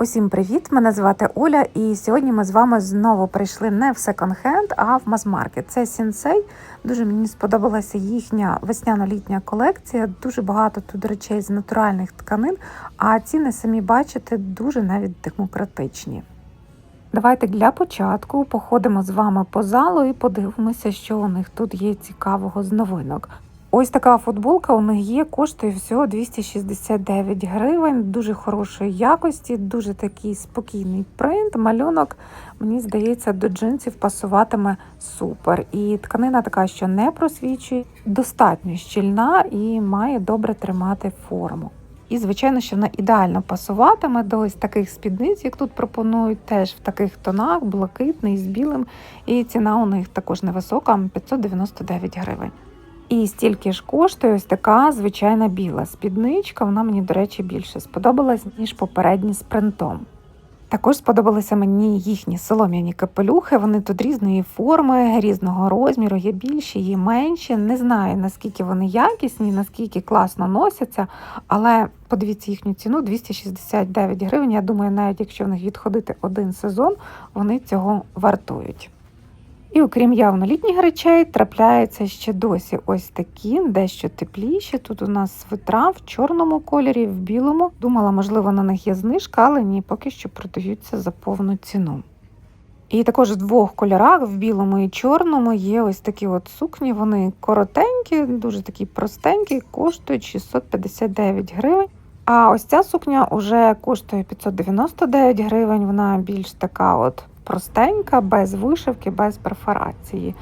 Усім привіт! Мене звати Оля, і сьогодні ми з вами знову прийшли не в секонд-хенд, а в мас-маркет. Це Сінсей. Дуже мені сподобалася їхня весняно-літня колекція. Дуже багато тут речей з натуральних тканин, а ціни самі бачите дуже навіть демократичні. Давайте для початку походимо з вами по залу і подивимося, що у них тут є цікавого з новинок. Ось така футболка у них є, коштує всього 269 гривень, дуже хорошої якості, дуже такий спокійний принт, малюнок. Мені здається, до джинсів пасуватиме супер. І тканина така, що не просвічує, достатньо щільна і має добре тримати форму. І, звичайно, що вона ідеально пасуватиме до ось таких спідниць, як тут пропонують, теж в таких тонах, блакитний з білим. І ціна у них також невисока 599 гривень. І стільки ж коштує ось така звичайна біла спідничка. Вона мені, до речі, більше сподобалась, ніж попередні з принтом. Також сподобалися мені їхні солом'яні капелюхи. Вони тут різної форми, різного розміру, є більші, є менші. Не знаю, наскільки вони якісні, наскільки класно носяться, але подивіться їхню ціну 269 гривень. Я думаю, навіть якщо в них відходити один сезон, вони цього вартують. І окрім явно літніх речей, трапляються ще досі ось такі, дещо тепліші. Тут у нас свитра в чорному кольорі, в білому. Думала, можливо, на них є знижка, але ні, поки що продаються за повну ціну. І також в двох кольорах, в білому і чорному, є ось такі от сукні. Вони коротенькі, дуже такі простенькі, коштують 659 гривень. А ось ця сукня вже коштує 599 гривень. Вона більш така от простенька, без вишивки, без перфорації.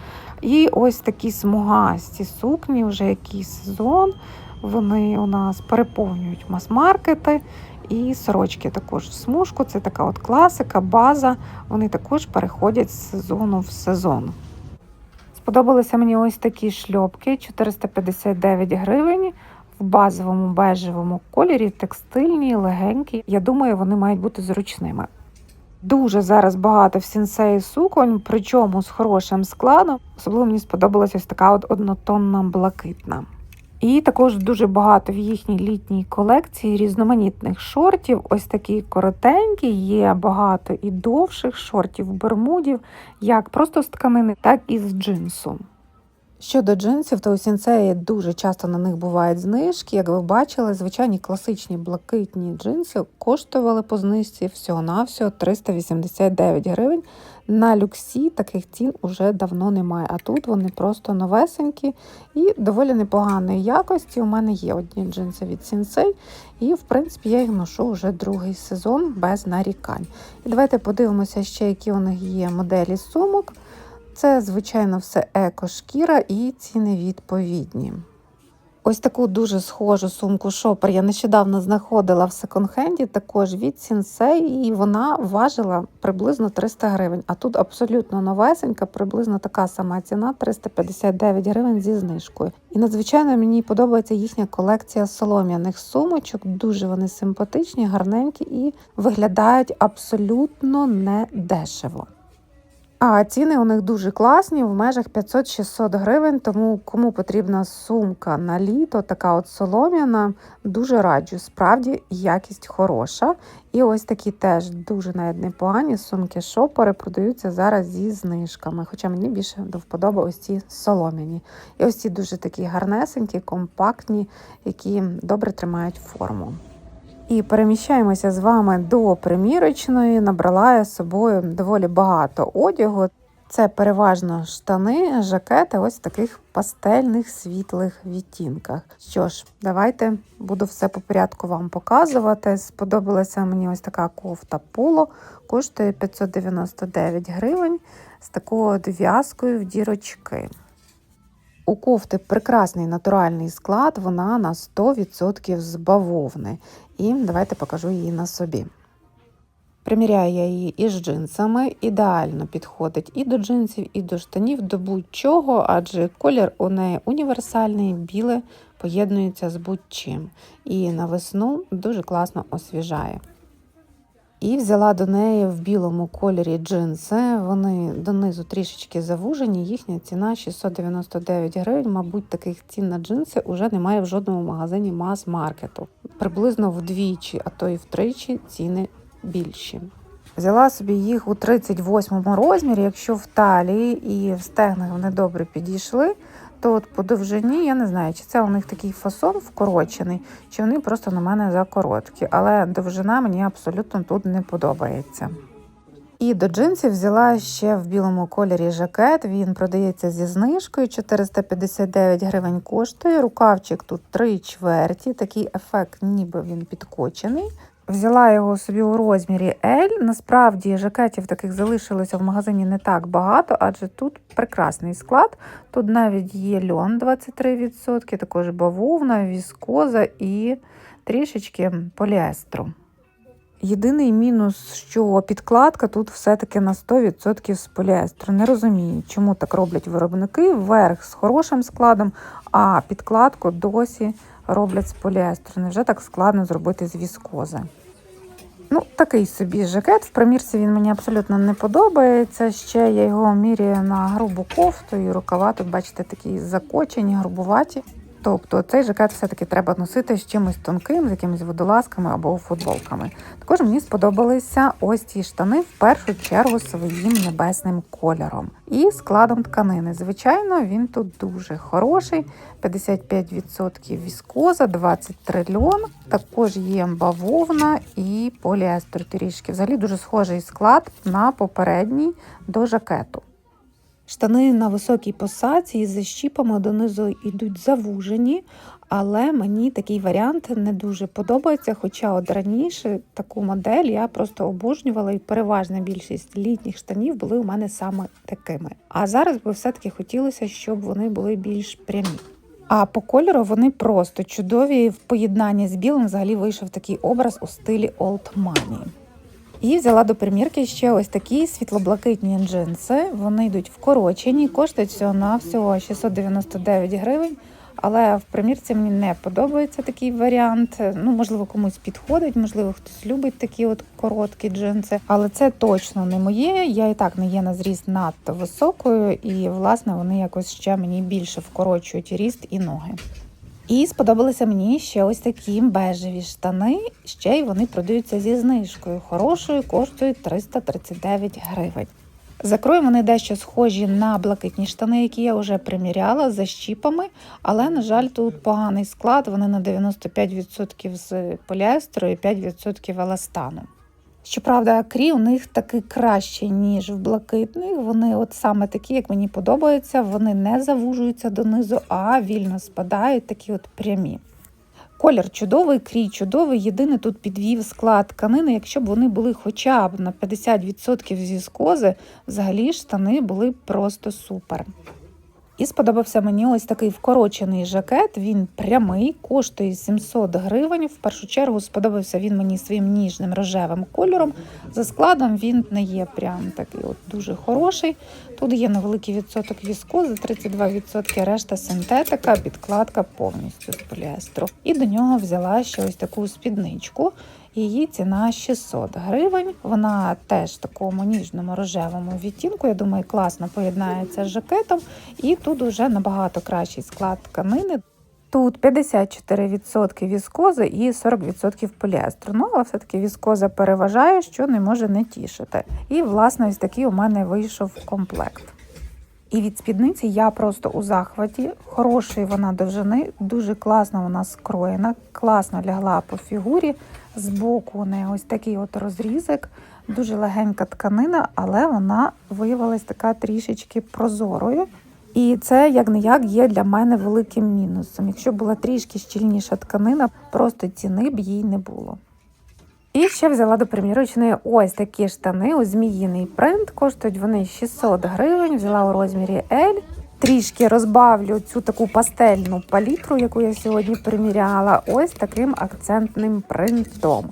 І ось такі смугасті сукні, вже який сезон. Вони у нас переповнюють мас-маркети. І сорочки також в смужку. Це така от класика, база. Вони також переходять з сезону в сезон. Сподобалися мені ось такі шльопки 459 гривень. В базовому бежевому кольорі, текстильні, легенькі. Я думаю, вони мають бути зручними. Дуже зараз багато в сінсеї суконь, причому з хорошим складом. Особливо мені сподобалася ось така от однотонна блакитна. І також дуже багато в їхній літній колекції різноманітних шортів. Ось такі коротенькі, є багато і довших шортів, бермудів, як просто з тканини, так і з джинсу. Щодо джинсів, то у сінсеї дуже часто на них бувають знижки. Як ви бачили, звичайні класичні блакитні джинси коштували по знижці всього-навсього 389 гривень. На люксі таких цін уже давно немає. А тут вони просто новесенькі і доволі непоганої якості. У мене є одні джинси від Сінсей, і, в принципі, я їх ношу вже другий сезон без нарікань. І давайте подивимося, ще які у них є моделі сумок. Це, звичайно, все еко-шкіра і ціни відповідні. Ось таку дуже схожу сумку шопер я нещодавно знаходила в секонд-хенді, також від Sensei, і вона важила приблизно 300 гривень. А тут абсолютно новесенька, приблизно така сама ціна 359 гривень зі знижкою. І надзвичайно мені подобається їхня колекція солом'яних сумочок. Дуже вони симпатичні, гарненькі і виглядають абсолютно не дешево. А ціни у них дуже класні, в межах 500-600 гривень. Тому кому потрібна сумка на літо, така от солом'яна, дуже раджу. Справді якість хороша. І ось такі теж дуже навіть непогані сумки шопери продаються зараз зі знижками. Хоча мені більше до вподоби ось ці солом'яні. І ось ці дуже такі гарнесенькі, компактні, які добре тримають форму. І переміщаємося з вами до примірочної. Набрала я з собою доволі багато одягу. Це переважно штани, жакети, ось в таких пастельних світлих відтінках. Що ж, давайте буду все по порядку вам показувати. Сподобалася мені ось така кофта поло, коштує 599 гривень з такою в'язкою в дірочки. У кофти прекрасний натуральний склад, вона на 100% з бавовни. І давайте покажу її на собі. Приміряю я її із джинсами, ідеально підходить і до джинсів, і до штанів, до будь-чого, адже колір у неї універсальний, біле поєднується з будь-чим. І на весну дуже класно освіжає. І взяла до неї в білому кольорі джинси. Вони донизу трішечки завужені. Їхня ціна 699 гривень. Мабуть, таких цін на джинси вже немає в жодному магазині мас-маркету. Приблизно вдвічі, а то й втричі ціни більші. Взяла собі їх у 38 розмірі. Якщо в талії і в стегнах вони добре підійшли, то от по довжині я не знаю, чи це у них такий фасон вкорочений, чи вони просто на мене закороткі. Але довжина мені абсолютно тут не подобається. І до джинсів взяла ще в білому кольорі жакет. Він продається зі знижкою 459 гривень коштує. Рукавчик тут 3 чверті, такий ефект, ніби він підкочений. Взяла його собі у розмірі L. Насправді жакетів таких залишилося в магазині не так багато, адже тут прекрасний склад. Тут навіть є льон 23%, також бавовна, віскоза і трішечки поліестру. Єдиний мінус, що підкладка тут все-таки на 100% з поліестру. Не розумію, чому так роблять виробники. Верх з хорошим складом, а підкладку досі роблять з поліестру. Невже так складно зробити з віскози? Ну, такий собі жакет. В примірці він мені абсолютно не подобається. Ще я його міряю на грубу кофту і рукава. Тут, бачите, такі закочені, грубуваті. Тобто цей жакет все-таки треба носити з чимось тонким, з якимись водолазками або футболками. Також мені сподобалися ось ці штани в першу чергу своїм небесним кольором і складом тканини. Звичайно, він тут дуже хороший: 55% віскоза, 23 льон. Також є бавовна і поліестер трішки. Взагалі дуже схожий склад на попередній до жакету. Штани на високій посадці із защіпами донизу йдуть завужені, але мені такий варіант не дуже подобається. Хоча от раніше таку модель я просто обожнювала, і переважна більшість літніх штанів були у мене саме такими. А зараз би все-таки хотілося, щоб вони були більш прямі. А по кольору вони просто чудові. В поєднанні з білим взагалі вийшов такий образ у стилі Old Money. І взяла до примірки ще ось такі світлоблакитні джинси. Вони йдуть вкорочені, коштують всього на всього 699 гривень. Але в примірці мені не подобається такий варіант. Ну, можливо, комусь підходить, можливо, хтось любить такі от короткі джинси. Але це точно не моє. Я і так не є на зріст надто високою, і власне вони якось ще мені більше вкорочують ріст і ноги. І сподобалися мені ще ось такі бежеві штани. Ще й вони продаються зі знижкою. Хорошою коштують 339 гривень. За кроєм вони дещо схожі на блакитні штани, які я вже приміряла за щіпами, але, на жаль, тут поганий склад. Вони на 95% з поліестеру і 5% еластану. Щоправда, крі у них таки краще, ніж в блакитних. Вони от саме такі, як мені подобаються, вони не завужуються донизу, а вільно спадають, такі от прямі. Колір чудовий, крій чудовий. Єдине тут підвів склад тканини. Якщо б вони були хоча б на 50% зі скози, взагалі штани були просто супер. І сподобався мені ось такий вкорочений жакет. Він прямий, коштує 700 гривень. В першу чергу сподобався він мені своїм ніжним рожевим кольором. За складом він не є прям такий от дуже хороший. Тут є невеликий відсоток віскози, 32%, решта синтетика, підкладка повністю з поліестру. І до нього взяла ще ось таку спідничку. Її ціна 600 гривень. Вона теж в такому ніжному рожевому відтінку. Я думаю, класно поєднається з жакетом. І тут уже набагато кращий склад тканини. Тут 54% віскози і 40% поліестру. Ну, але все-таки віскоза переважає, що не може не тішити. І, власне, ось такий у мене вийшов комплект. І від спідниці я просто у захваті. Хорошої вона довжини, дуже класно вона скроєна, класно лягла по фігурі. Збоку у неї ось такий от розрізик, дуже легенька тканина, але вона виявилась така трішечки прозорою. І це як не як є для мене великим мінусом. Якщо була трішки щільніша тканина, просто ціни б їй не було. І ще взяла до примірочної ось такі штани у зміїний принт. Коштують вони 600 гривень. Взяла у розмірі L. Трішки розбавлю цю таку пастельну палітру, яку я сьогодні приміряла, ось таким акцентним принтом.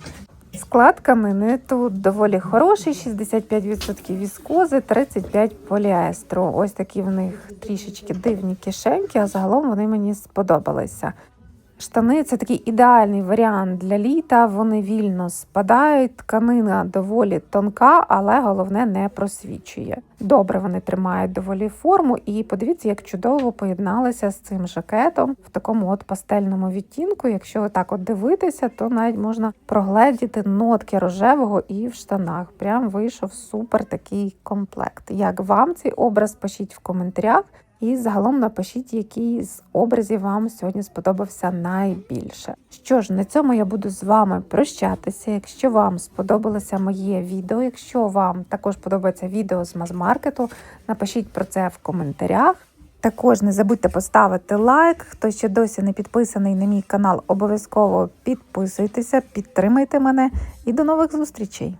Склад тканини тут доволі хороший: 65% віскози, 35% поліестру. Ось такі в них трішечки дивні кишеньки, а загалом вони мені сподобалися. Штани це такий ідеальний варіант для літа. Вони вільно спадають. Тканина доволі тонка, але головне не просвічує. Добре вони тримають доволі форму, і подивіться, як чудово поєдналися з цим жакетом в такому от пастельному відтінку. Якщо так от дивитися, то навіть можна прогледіти нотки рожевого і в штанах. Прям вийшов супер такий комплект. Як вам цей образ? Пишіть в коментарях. І загалом напишіть, який з образів вам сьогодні сподобався найбільше. Що ж, на цьому я буду з вами прощатися. Якщо вам сподобалося моє відео, якщо вам також подобається відео з мазмаркету, напишіть про це в коментарях. Також не забудьте поставити лайк. Хто ще досі не підписаний на мій канал, обов'язково підписуйтеся, підтримайте мене і до нових зустрічей!